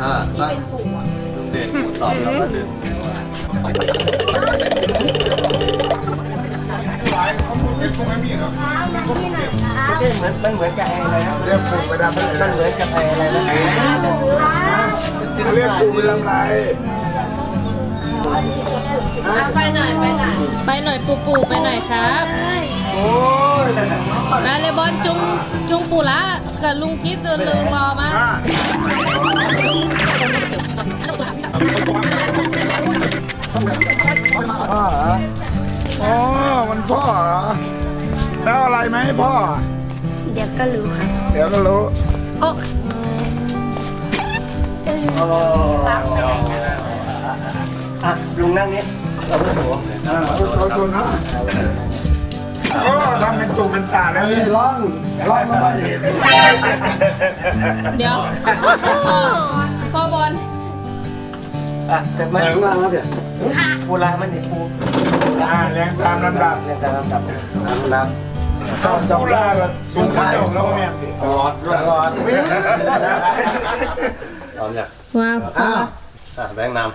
อ่าตั้งเด่นตอบแล้วก็ดึงมันมันเหมือนกับอะไรนะเรียกปู่ไปดำไปมันเหมือนกับอะไรนะเรียกปู่ไปดำไรไปหน่อยไปหน่อยไปหน่อยปูปูไปหน่อยครับ นายเลยบอลจุงจุงปูละกับลุงกิ๊ดเดินลืมรอมาพ่อเหรออ๋อมันพ่อเหรอแล้วอะไรไหมพ่อ เดี๋ยวก็รู้ค่ะ เดี๋ยวก็รู้โอ้อะลุงนั่งนี้เราก็สูงอ่าเอาเอาชนนะ โอ้ทำเป็นตุ่มเป็นตาแล้วนี่ร้องร้องมาเห็นเดี๋ยวพ่อบอลอะแต่ไมันว่าเดี๋ยวปูลามันเนี่ปูอ่าเรียงตามลำดับเนี่ยแต่ลำดับลำดับต้องต้องลาแบบสูงขึ้นจ้าแล้วเนี่ยร้อดรอดพร้อมอยากว้าวพ่ ออะแบงค์นำ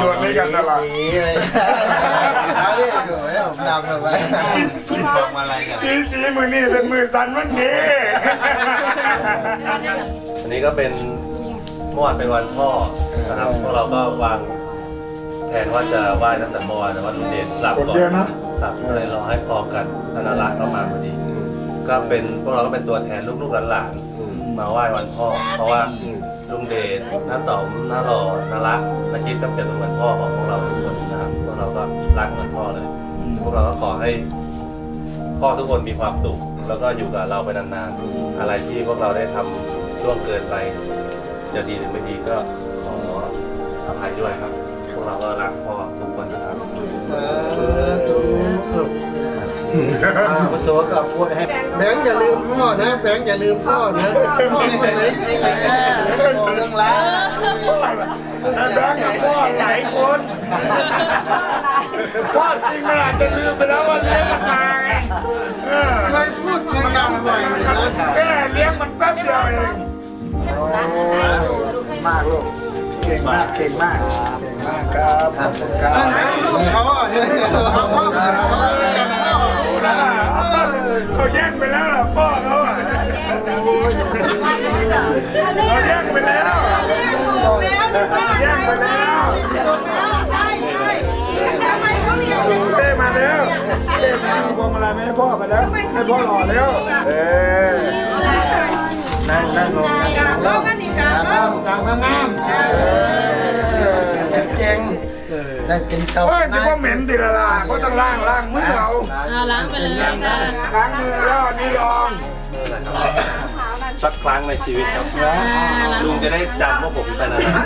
โยนให้กันตลอดเอาดิโอ้ยผมนำเลยไว้ฟังมาอะไรกันสีสีมือนี่เป็นมือสันวันนี้อันนี้ก็เป็นเมื่อวานเป็นวันพ่อนะครับพวกเราก็วางแผนว่าจะไหว้ตั้งแต่เมื่อวานแต่ว่าลุงเด่นหลับกดก่อนเดียวนะครับก็เลยรอให้พร้อมกันธนารักษ์ก็มาพอดี ก็เป็นพวกเราก็เป็นตัวแทนลูกๆหลานๆมาไหว้วันพ่อ เพราะว่า ลุงเดชน้าต๋อมน้าหล่อน้ารักน้าคิดก็เป็นวันพ่อของพวกเราทุกคนนะครับพวกเราก็รักเหมือนพ่อเลยพวกเราก็ขอให้พ่อทุกคนมีความสุขแล้วก็อยู่กับเราไปนานๆอะไรที่พวกเราได้ทำล่วงเกินไปจะดีหรือไม่ดีก็ขออภัยด้วยครับ พวกเราก็รักพ่อทุกคนนะครับ กุศลกับพูดให้แบงค์อย่าลืมพ่อนะแบงค์อย่าลืมพ่อนะพ่อคนไหนไม่ไหนเรื่องราวแล้วแบงค์กับพ่อหลายคนพ่อจริงมันอาจจะลืมไปแล้วว่าเลี้ยงมันมาไงเออเคยพูดเคยจำบ่อยนะแค่เลี้ยงมันแป๊บเดียวเองมากลูกเก่งมากเก่งมากเก่งมากครับขอบคุณครับอันนั้นลูกเขาอะเห็นเขาพ่อเขาพ่อเขา แย่งไปแล้วล่ะพ่อเขาอะเขาแย่งไปแล้วแย่งไปแล้วเต้มาแล้วเต้มาพวงมาลัยไม่ให้พ่อไปแล้วให้พ่อหล่อแล้วเออนั่งนั่งลงนั่งลงงามงามงามเก่ง ได้เป็นเต้าเฮ้ยจะว่าเหม็นติละล่ะก็ต้องล้างล้างมือเอาเอาล้างไปเลยค่ะ ล้างมือแล้วนี่ลองสักครั้งในชีวิตครับอ่าล้างลุงจะได้จำว่าผมเป็นอะไรค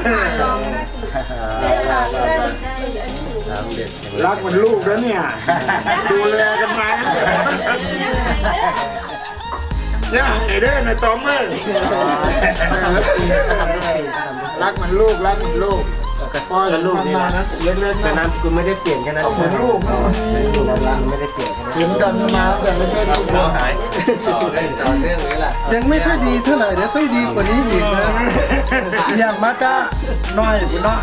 รับเด็ดรักเหมันลูกแล้วเนี่ยดูแลกันมาเนี่ยไอ้เด้อในตอมเลยรักเหมันลูกรักเหมันลูก พ่อจะลูกนี่นะเล็กๆแต่นะนั้นกูไม่ได้เปลี่ยนแค่นั้นเหมือนลูกนะไม่ได้เปลี่ยนเห็นกันมาแต่ไม่ใช่ลูกเราหายต่อเรื่องต่อเรื่องนี้แหละยังไม่ค่อยดีเท่าไหร่เดี๋ยวค่อยดีกว่านี้อีกนะอย่างมาจ้าน้อยกูเนาะ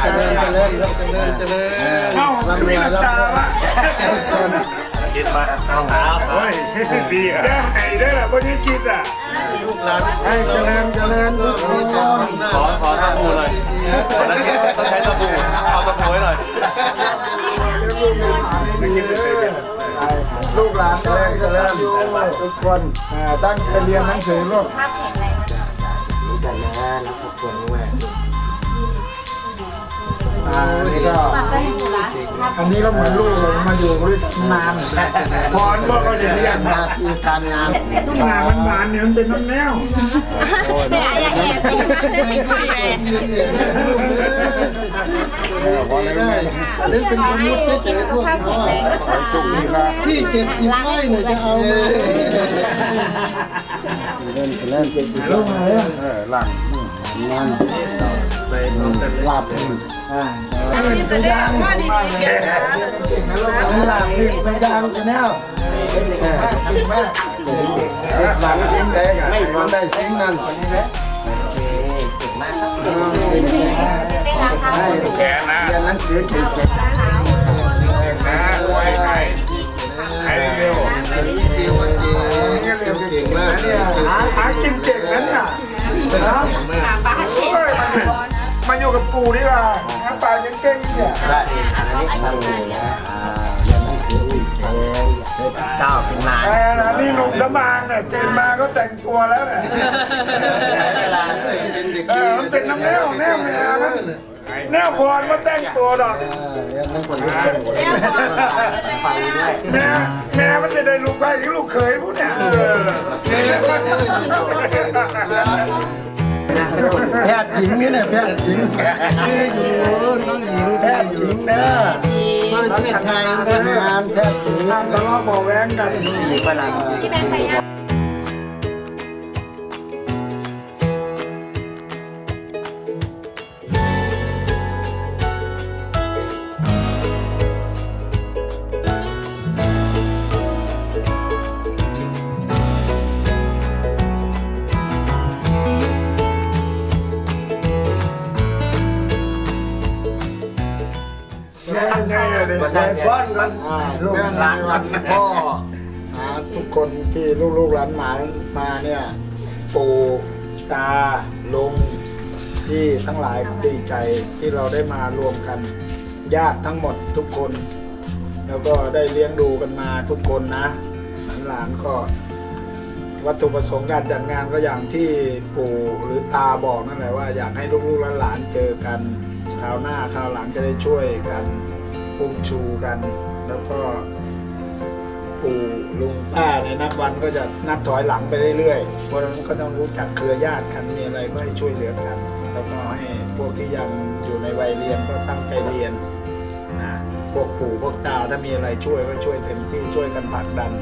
เจริญเจริญเจริญเจริญเอ้ามีน้ำตาวะ คิดมาเอาหาเฮ้ยดีอะไอ้เด้อคนนี้คิดอะลูกหลานให้เจริญเจริญทุกคนขอขอตะปูหน่อยวันนั้นต้องใช้ตะปูเอาตะปูไว้หน่อยลูกหลานเจริญเจริญทุกคนตั้งใจเรียนหนังสือลูกรู้กันนะรักครอบครัวด้วย อ่าอันนี้ก็อันนี้ก็เหมือนลูกเลยมาอยู่ด้วยนานพรว่าก็จะเรียนหน้าที่การงานทุกงานมันบานเนี่ยมันเป็นน้ำแนวแต่อย่าแอบไม่คุยแอบพอแล้วได้อันนี้เป็นสมมติเฉยๆพวกเขาจุกนี่ละที่เจ็ดสิบไร่เนี่ยจะเอามาลูกมาเลยเออหลังนั่น หลับอ่าเป็นยางมากเลยเก่งนะลูกหลับนี่เป็นยางจะแนวแม่หลังทิ้งแดงอะไม่มันได้สิ่งนั้นแกนะเรียนหนังสือเก่งๆนะไว้ไหนให้เร็วเก่งเก่งมากเนี่ยหาหากินเก่งนั้นเนี่ยนะโอ้ มาอยู่กับปู่ดีกว่าหาปลาเก่งเนี่ยได้อันนี้ทำเลยนะเรียนหนังสืออีกเจ้าเป็นนายนะนี่หนุ่มสมางเนี่ยตื่นมาก็แต่งตัวแล้วเนี่ยเออมันเป็นน้ำแนวแนวแมวนะแนวพรมาแต่งตัวดอกแม่แม่มันจะได้ลูกไปลูกเขยผู้เนี่ย หญิงนี่เนี่ยแพทย์หญิงน้องหญิงแพทย์หญิงนะจีประเทศไทยทำงานแพทย์หญิงทำทะเลาะเบาะแว้งกันฝรั่งแอะเด็กแม่ช้อนกันลูกหลานกันพ่อหาทุกคนที่ลูกๆหลานหมามาเนี่ยปู่ตาลุงที่ทั้งหลายดีใจที่เราได้มารวมกัน ญาติทั้งหมดทุกคน แล้วก็ได้เลี้ยงดูกันมาทุกคนนะหลานๆก็ วัตถุประสงค์การจัดงานก็อย่างที่ปู่หรือตาบอกนั่นแหละว่าอยากให้ลูกๆหลานๆเจอกันคราวหน้าคราวหลังจะได้ช่วยกัน พุ่งชูกัน แล้วก็ปู่ลุงป้าในยนับวันก็จะนับถอยหลังไปเรื่อยๆ เพราะฉะนั้นก็ต้องรู้จักเครือญาติกันมีอะไรก็ให้ช่วยเหลือกัน แล้วก็ให้พวกที่ยังอยู่ในวัยเรียนก็ตั้งใจเรียนนะพวกปู่พวกตาถ้ามีอะไรช่วยก็ช่วยเต็มที่ช่วยกันผลักดัน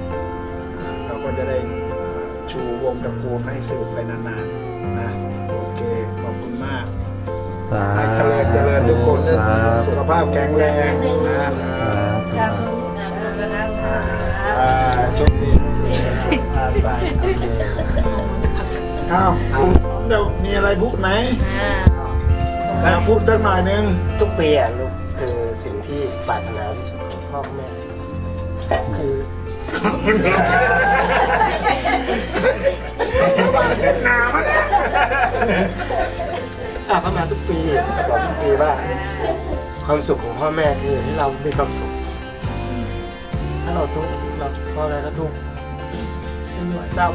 เราก็จะได้ชูวงตระกูลให้สืบไปนานๆ ริญทุกคนสุขภาพแข็งแรงนะครับอ่าโชคดีอ่าไปอ้าวเดี๋ยวมีอะไรพูดไหมอ่าอ่าพูดสักหน่อยนึง ทุกปีอะลูกคือสิ่งที่ปรารถนาที่สุดของพ่อแม่คือเจ็บหนามัน ยอะเขามาทุกปีบอกทุกปีว่า ความสุขของพ่อแม่คือให้เรามีความสุข ถ้าเราทุกข์เราพ่อแม่ก็ทุกข์เจ้า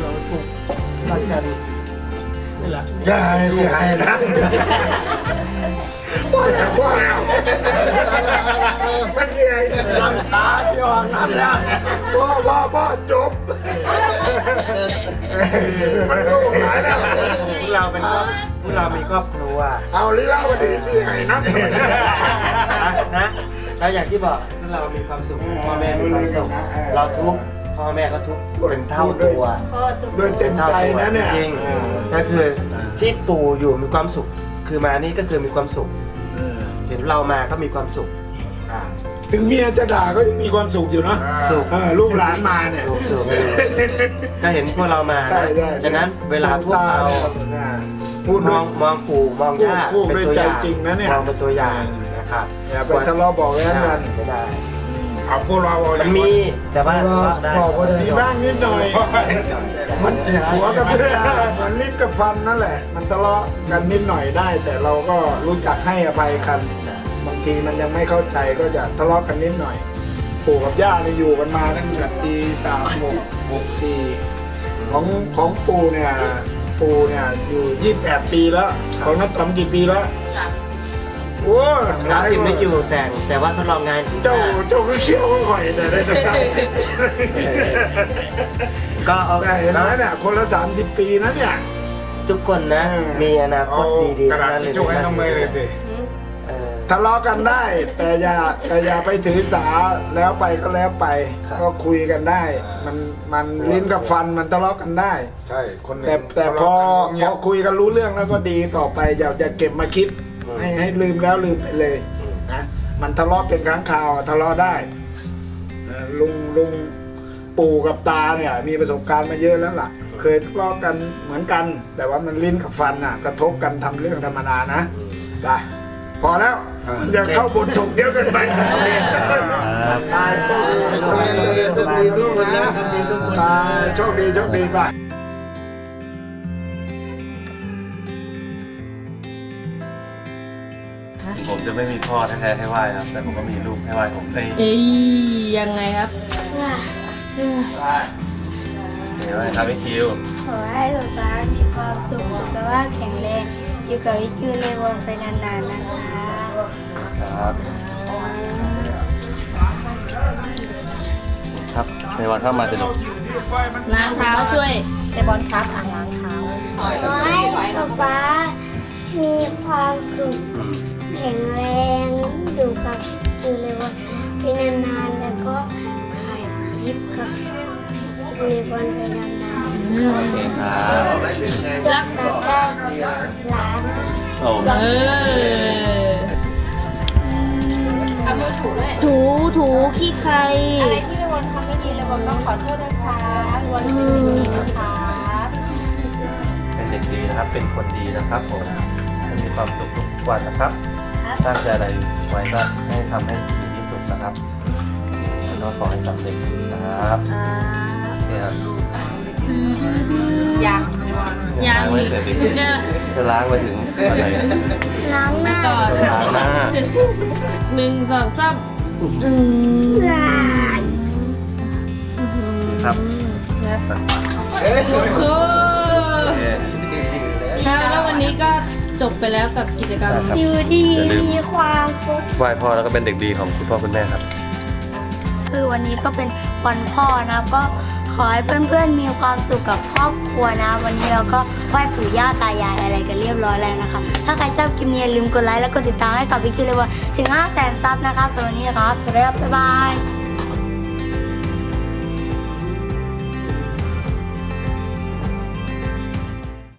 เราสุขรักกันนี่แหละอย่าให้เสียหายนะ ว่าแต่ว่ามันเสียน้ำตาที่ออกน้ำแล้วพ่อพ่อพ่อจบ มันสู้หายแล้ว พวกเราเป็นครอบพวกเรามีครอบครัวเอาลีลาวดีสิไงนะนะแล้วอย่างที่บอกพวกเรามีความสุขพ่อแม่มีความสุขเราทุกข์พ่อแม่ก็ทุกข์เป็นเท่าตัวด้วยเต็มใจนะเนี่ยจริงก็คือที่ปู่อยู่มีความสุข คือมานี่ก็คือมีความสุขเห็นเรามาก็มีความสุขอ่าถึงเมียจะด่าก็ยังมีความสุขอยู่เนาะสุข เออลูกหลานมาเนี่ยสุขสุข ก็เห็นพวกเรามาใช่ใช่ฉะนั้นเวลาพวกเราพูดมองมองปู่มองย่าพูดเป็นด้วยตัวอย่างใจจริงนะเนี่ย มองเป็นตัวอย่างนะครับอย่าไปทะเลาะบอกแว้งกันไม่ได้ เอาพวกเรามันมีแต่ว่าได้บอกว่ามีบ้างนิดหน่อย มันเสียหัวกับเพื่อนเหมือนลิ้นกับฟันนั่นแหละ มันทะเลาะกันนิดหน่อยได้ แต่เราก็รู้จักให้อภัยกัน บางทีมันยังไม่เข้าใจก็จะทะเลาะกันนิดหน่อย ปู่กับย่าเนี่ยอยู่กันมาตั้งแต่ปีสามหกหกสี่ของของปู่เนี่ย ปู่เนี่ยอยู่ยี่แปดปีแล้ว ของนักต๋อมกี่ปีแล้ว โอ้สามสิบไม่อยู่แต่งแต่ว่าทดลองงานถึงเจ้าห้าเจ้าก็เขี้ยวก็ข่อยแต่ได้แต่สามสิบก็เอาแต่เห็นไหมเนี่ยคนละสามสิบปีนะเนี่ยทุกคนนะ มีอนาคตดีๆกระดาษทั้งทิชชู่ให้น้องเมย์เลยสิเออ ทะเลาะกันได้ แต่อย่าแต่อย่าไปถือสาแล้วไปก็แล้วไป ครับ ก็คุยกันได้ มันมันลิ้นกับฟันมันทะเลาะกันได้ ใช่ คนหนึ่งแต่แต่พอทะเลาะกันพเงียอบคุยกันรู้เรื่องแล้วก็ดีต่อไปอย่าอย่าเก็บมาคิด ให้ให้ลืมแล้วลืมไปเลยนะมันทะเลาะเป็นครั้งคราวอะทะเลาะได้เออลุงลุงปู่กับตาเนี่ย มีประสบการณ์มาเยอะแล้วล่ะ เคยทะเลาะกันเหมือนกัน แต่ว่ามันลิ้นกับฟันอะ กระทบกันทำเรื่องธรรมดานะได้พอแล้วอย่าเข้าบทส่งเยอะเกินไปครับตายโชคดีโชคดีโชคดีทุกคนนะตายโชคดีโชคดีไป ผมจะไม่มีพ่อแท้ๆให้ไหว้ครับ แต่ผมก็มีลูกให้ไหว้ผมเอ้ยเอ้ยยังไงครับเดี๋ยวให้ครับพี่คิวขอให้หลวงตามีความสุขสุขภาพแข็งแรงอยู่กับวิคิวในวงไปนานๆนะคะครับครับในวันเข้ามาจะลงล้างเท้าช่วยเตะบอลครับอ่างล้างเท้าขอให้ป๊าป๊ามีความสุข แข็งแรงอยู่กับอยู่ในวันไปนานๆแล้วก็ถ่ายคลิปกับอยู่ในวันไปนานๆโอเคครับรักกันได้ร้านโอ้เออถูถูขี้ใคร อะไรที่เลวันทำไม่ดีเลวันก็ขอโทษนะคะเลวันเป็นเด็กดีนะคะเป็นเด็กดีนะครับ เป็นคนดีนะครับผมให้มีความสุขทุกวันนะครับ ตั้งใจอะไรไว้ก็ให้ทำให้ดีที่สุดนะครับแล้วก็ขอให้สำเร็จนะครับโอเคครับยังยังล้างไว้อีกเสร็จดิจะจะล้างไปถึงอะไรนะล้างหน้าก่อนล้างหน้าหนึ่งสองสามอืมครับนะโอ้โหโอเคครับแล้ววันนี้ก็ จบไปแล้วกับกิจกรรม ครับ อยู่ดีมีความสุขไหว้พ่อแล้วก็เป็นเด็กดีของคุณพ่อคุณแม่ครับ คือวันนี้ก็เป็นวันพ่อนะก็ขอให้เพื่อนๆมีความสุขกับครอบครัวนะ วันนี้เราก็ไหว้ปู่ย่าตายายอะไรกันเรียบร้อยแล้วนะคะ ถ้าใครชอบคลิปนี้อย่าลืมกดไลค์และกดติดตามให้กับวิคิวเลยว่าถึง5แสนซับนะครับสำหรับวันนี้นะครับสวัสดีครับบ๊ายบาย